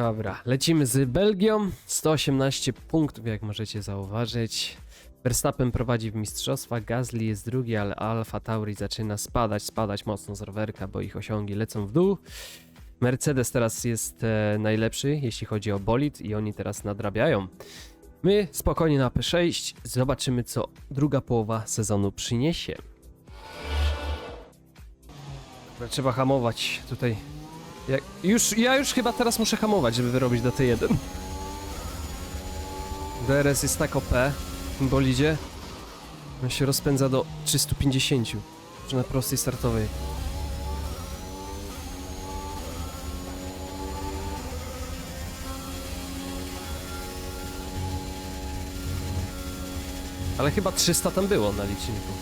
Dobra, lecimy z Belgią. 118 punktów, jak możecie zauważyć. Verstappen prowadzi w mistrzostwach, Gasly jest drugi, ale Alfa Tauri zaczyna spadać, spadać mocno z rowerka, bo ich osiągi lecą w dół. Mercedes teraz jest e, najlepszy, jeśli chodzi o bolid i oni teraz nadrabiają. My spokojnie na P6, zobaczymy co druga połowa sezonu przyniesie. Trzeba hamować tutaj. Ja już, ja już chyba teraz muszę hamować, żeby wyrobić do T1. DRS jest tak OP w tym bolidzie. On się rozpędza do 350 przy na prostej startowej. Ale chyba 300 tam było na liczniku.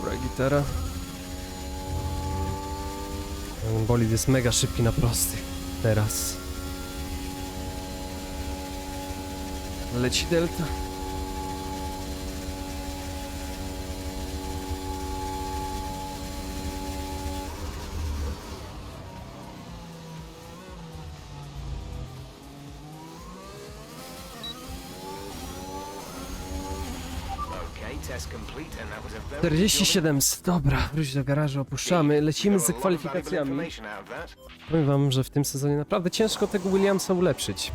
Dobra, gitara. Ten Bolid jest mega szybki na prostych. Teraz. Leci delta. 47, dobra, wróć do garażu, opuszczamy, lecimy z kwalifikacjami. Powiem wam, że w tym sezonie naprawdę ciężko tego Williamsa ulepszyć.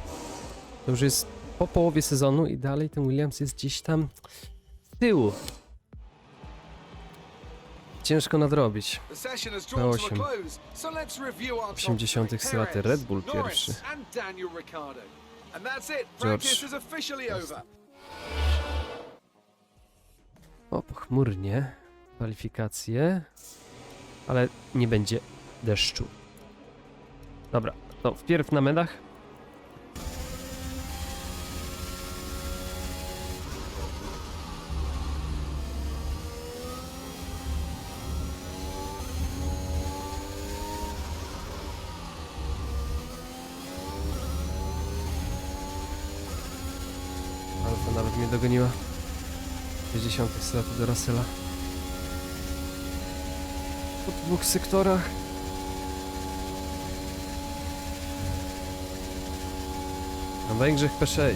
To już jest po połowie sezonu i dalej ten Williams jest gdzieś tam z tyłu. Ciężko nadrobić. Na drawn to a osiem. close, so let's review our top 80 three. straty Red Bull pierwszy. George. O, pochmurnie. Kwalifikacje. Ale nie będzie deszczu. Dobra, to wpierw na medach. Alfa nawet mnie dogoniła. 60 straty do Russella. Po dwóch sektorach. Na Węgrzech P6.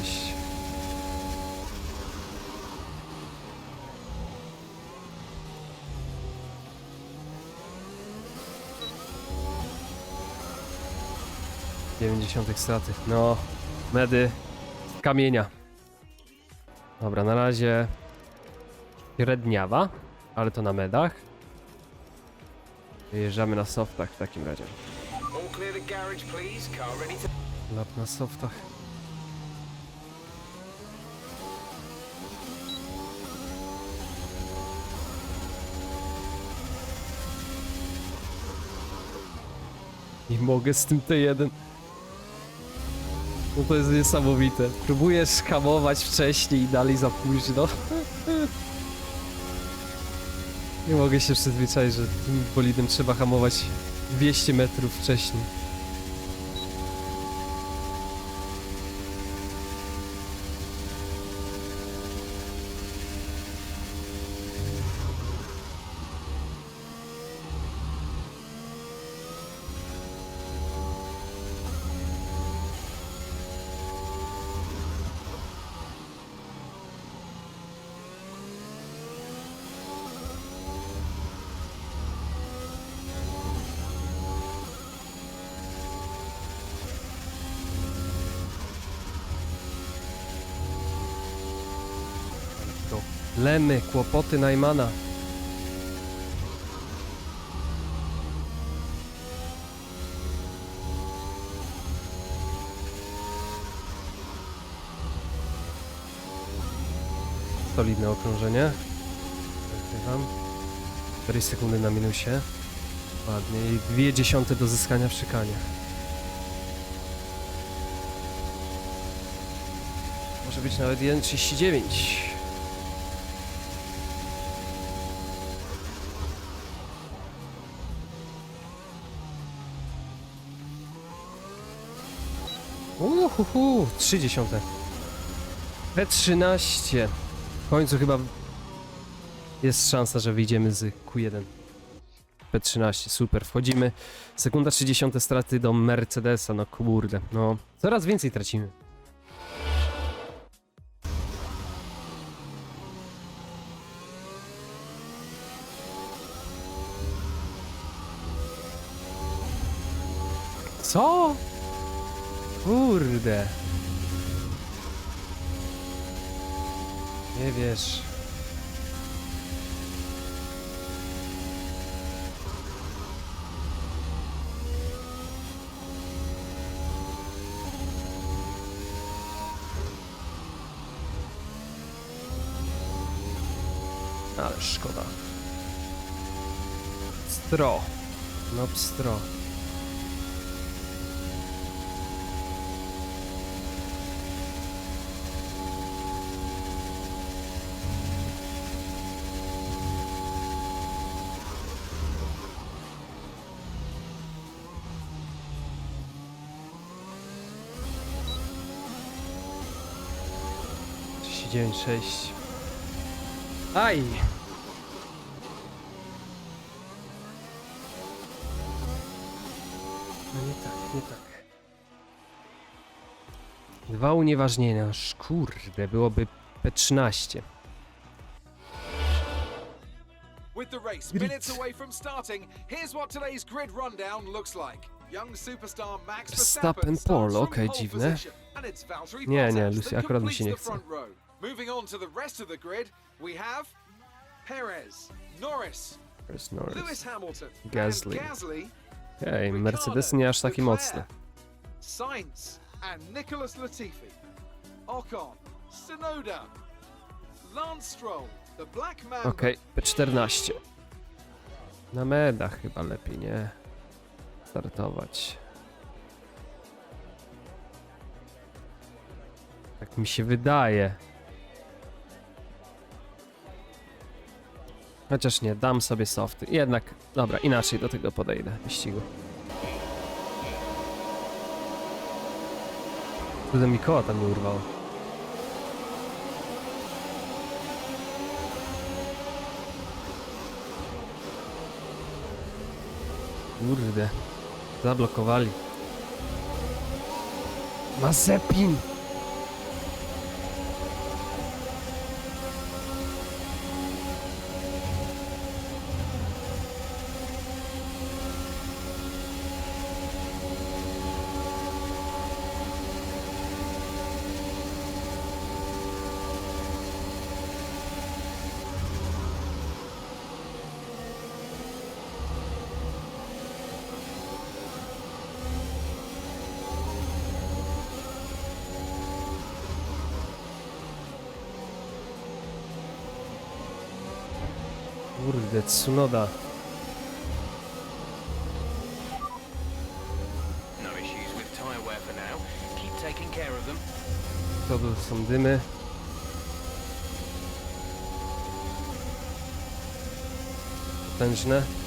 Dziewięćdziesiątych straty. No, medy z kamienia. Dobra, na razie średniawa, ale to na medach. Wyjeżdżamy na softach w takim razie. Lap na softach. Nie mogę z tym T1. No to jest niesamowite. Próbujesz hamować wcześniej i dalej za późno. Nie mogę się przyzwyczaić, że tym bolidem trzeba hamować 200 metrów wcześniej. Lemy, kłopoty Najmana. solidne okrążenie. Nagrywam. 4 sekundy na minusie. Ładnie. I dwie dziesiąte do zyskania w szykanie. Może być nawet 1,39. Uhuhu, 3 dziesiąte. P13. W końcu chyba jest szansa, że wyjdziemy z Q1. P13, super, wchodzimy. Sekunda 30 straty do Mercedesa, no kurde, no. Coraz więcej tracimy. Co? Kurde. Nie wiesz. Ale szkoda. Stro. No pstro. Sześć. Aj! No nie tak, nie tak. Dwa unieważnienia. Kurde, byłoby P13. With the race minutes away from starting, here's what today's grid rundown looks like. Young superstar Max Verstappen from okej, pole dziwne. Nie, nie, Lucy, akurat mi się nie chce. Moving on to the rest of the grid, we have Perez, Norris, There's Norris. Lewis Hamilton, Gasly. Gasly, Ricardo, Mercedes nie aż taki mocny. Sainz and Nicholas Latifi, Ocon, Sonoda, Lance Stroll, the Black Mamba, Okej, P14. Na medach chyba lepiej, nie? Startować. Tak mi się wydaje. Chociaż nie, dam sobie softy. Jednak, dobra, inaczej do tego podejdę, wyścigu. Kurde mi koła tam nie urwało. Kurde. Zablokowali. Mazepin! Of them. To tu są dymy. Potężne.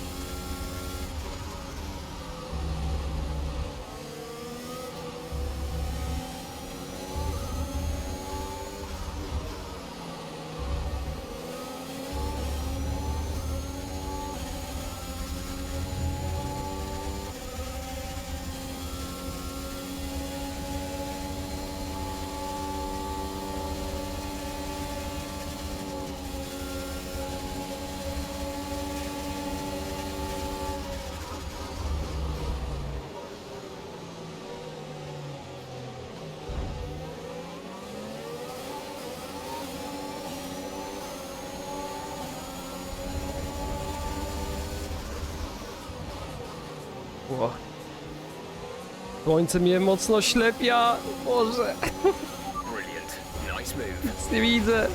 Słońce mnie mocno ślepia. Boże, nic nie widzę.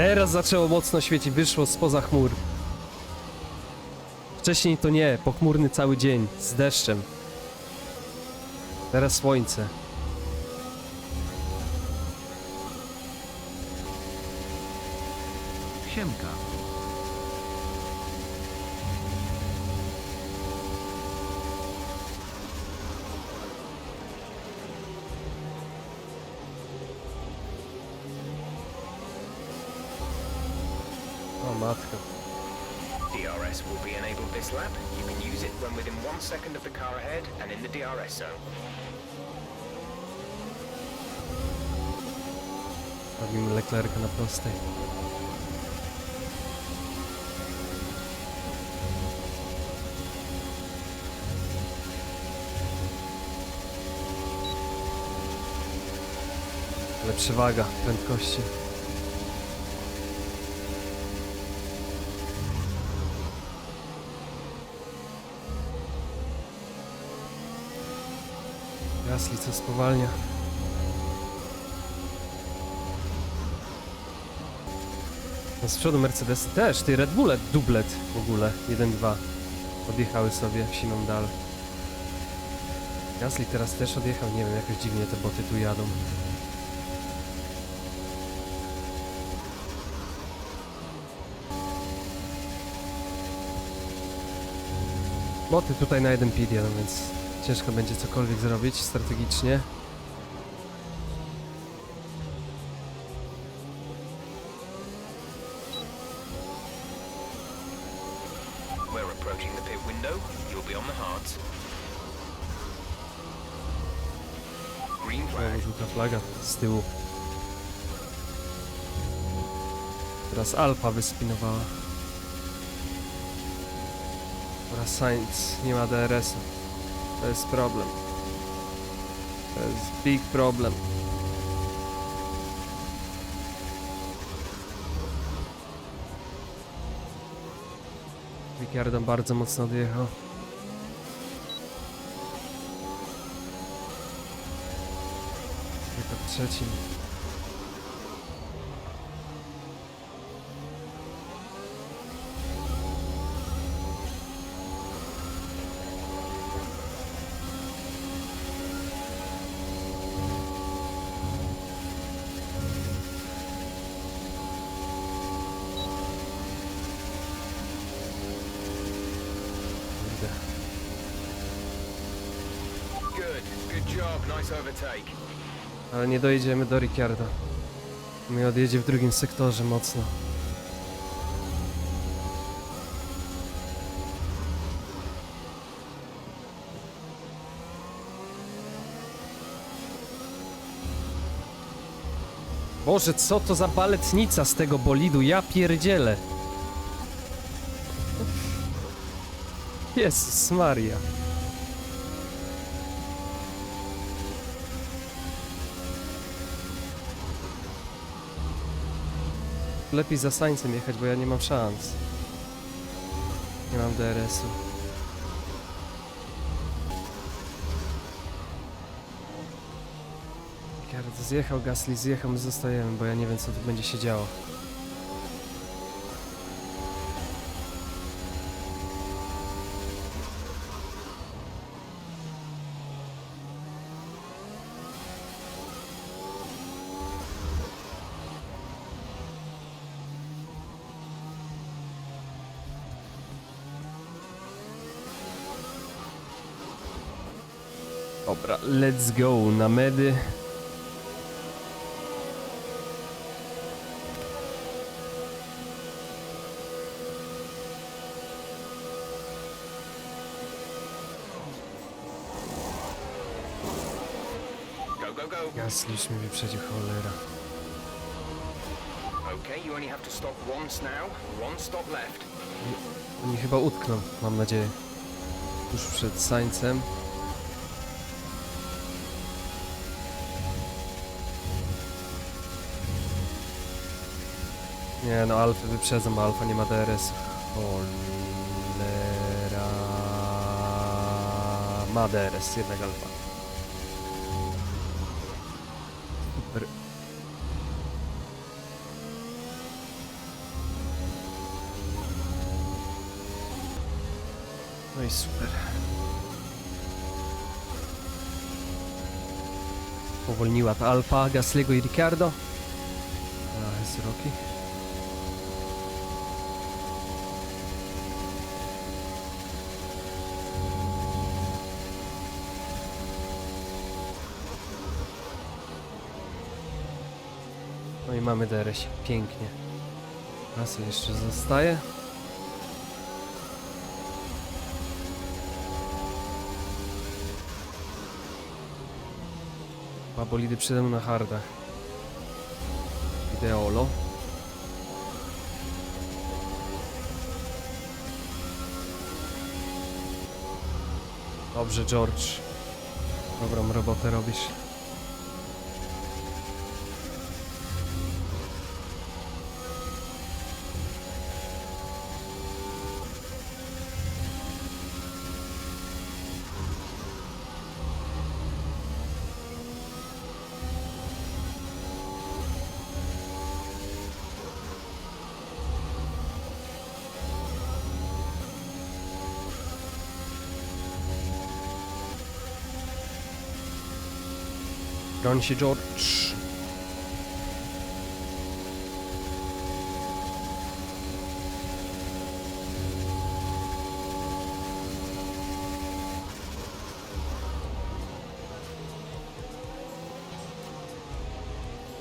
Teraz zaczęło mocno świecić, wyszło spoza chmur. Wcześniej to nie, pochmurny cały dzień, z deszczem. Teraz słońce. Siemka. Robimy Leclerca na prostej. Ale przewaga prędkości. Gasly co spowalnia. No z przodu Mercedes też, ty Red Bulle dublet w ogóle, 1-2. Odjechały sobie w siną dal. Gasly teraz też odjechał, nie wiem, jakoś dziwnie te boty tu jadą. Boty tutaj na jeden pit jadą, więc ciężko będzie cokolwiek zrobić strategicznie. Żółta flaga z tyłu. Teraz Alfa wyspinowała. Oraz Sainz nie ma DRS-u. To jest problem. To jest big problem. Ricciardo bardzo mocno odjechał. Tylko w trzecim. Ale nie dojedziemy do Ricciardo. My odjedzie w drugim sektorze mocno. Boże, co to za baletnica z tego bolidu? Ja pierdzielę. Jezus Maria. Lepiej za Sańcem jechać, bo ja nie mam szans. Nie mam DRS-u. Zjechał, Gasly zjechał, my zostajemy, bo ja nie wiem co tu będzie się działo. Dobra, let's go na medy. Go, go, go. Wyprzedził, cholera. Okay, you only have to stop once now. One stop left. Oni chyba utkną, mam nadzieję. Tuż przed Sańcem. Nie no, Alfę wyprzedzam, bo Alfa nie ma DRS. Cholera... Ma DRS, jednak Alfa. Super. No i super. Powolniła ta Alfa, Gasliego i Ricardo. A, jest Rocky. Mamy DRS. Pięknie. Russell jeszcze zostaje. Dwa bolidy przede mną na hardach. Ideolo. Dobrze, George. Dobrą robotę robisz. Broń się, George.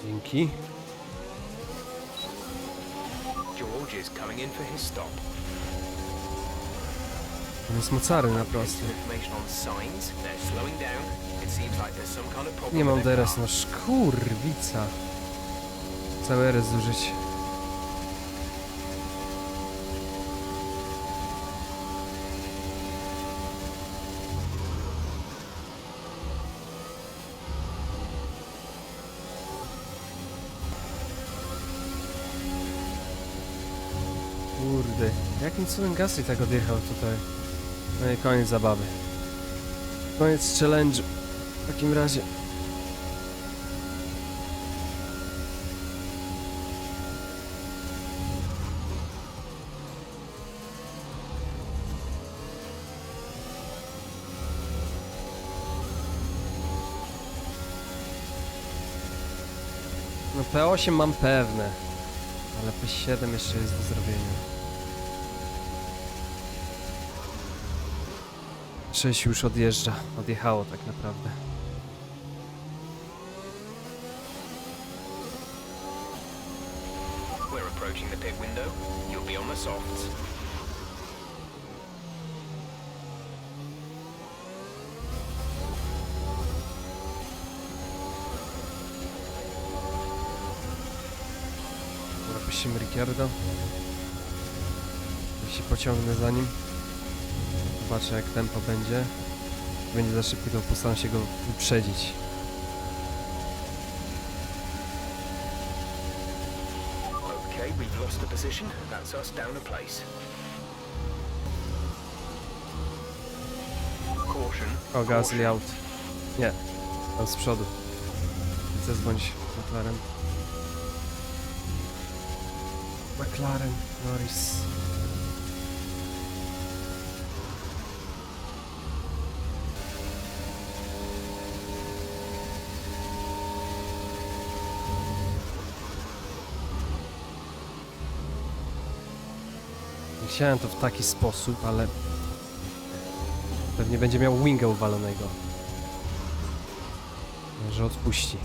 Dzięki. George is coming in for his stop. On jest mocary na Some prosto. information on signs. They're slowing down. Nie mam teraz, no szkurwica. Cały RS zużyć. Kurde, jakim cudem Gasly tak odjechał tutaj? No i koniec zabawy. Koniec challenge'u. W takim razie. No P8 mam pewne, ale P7 jeszcze jest do zrobienia. 6 już odjeżdża, odjechało tak naprawdę. Pit window. You'll be on the softs. Dobra, puścimy Ricciardo. Jeśli pociągnę za nim. Zobaczę jak tempo będzie. Będzie za szybki, to postaram się go wyprzedzić. Okay, we've lost a position. That's us down a place. Caution. O, Gasly caution. out. Nie, tam z przodu. Zadzwoń McLaren. McLaren, Norris. Chciałem to w taki sposób, ale pewnie będzie miał winga uwalonego. Że odpuści.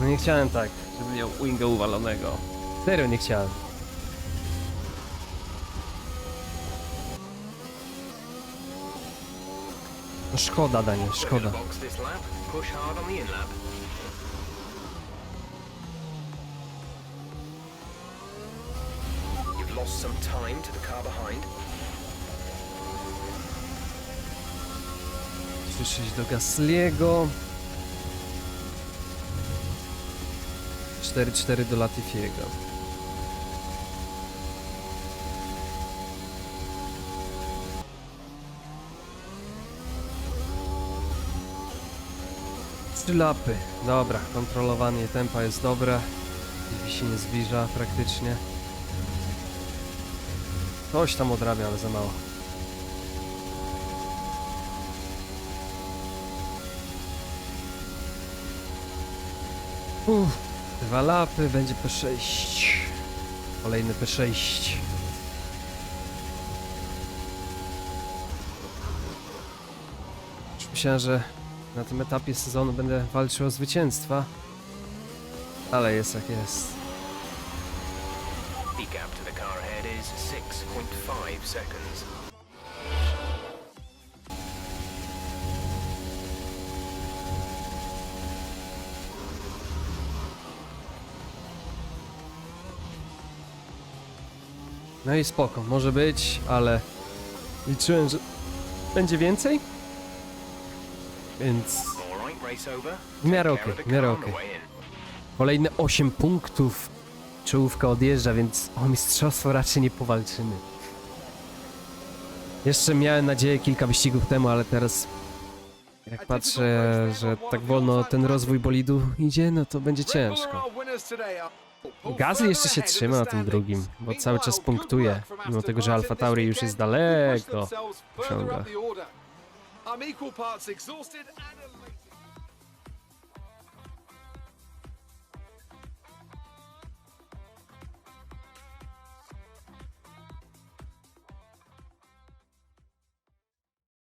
No nie chciałem tak, żeby miał winga uwalonego. Serio nie chciałem. No szkoda, Daniel, szkoda. gonna box this lap. Push hard on the in lap. You've lost some time to the car behind. Słyszeć do Gasliego. 4-4 do Latifiego. Lapy. Dobra, kontrolowanie tempa jest dobre. Drzwi się nie zbliża praktycznie. Coś tam odrabia, ale za mało. Uff, dwa lapy, będzie P6. Kolejny P6. Już Myślałem, że na tym etapie sezonu będę walczył o zwycięstwa. Ale jest jak jest. 6.5 seconds. No i spoko, może być, ale liczyłem, że będzie więcej? Więc All right, race over. w miarę okej, w miarę okej. Kolejne 8 punktów. Czołówka odjeżdża, więc o mistrzostwo raczej nie powalczymy. Jeszcze miałem nadzieję kilka wyścigów temu, ale teraz jak patrzę, że tak wolno ten rozwój bolidu idzie, no to będzie ciężko. Gasly jeszcze się trzyma na tym drugim, bo cały czas punktuje, mimo tego, że Alfa Tauri już jest daleko w.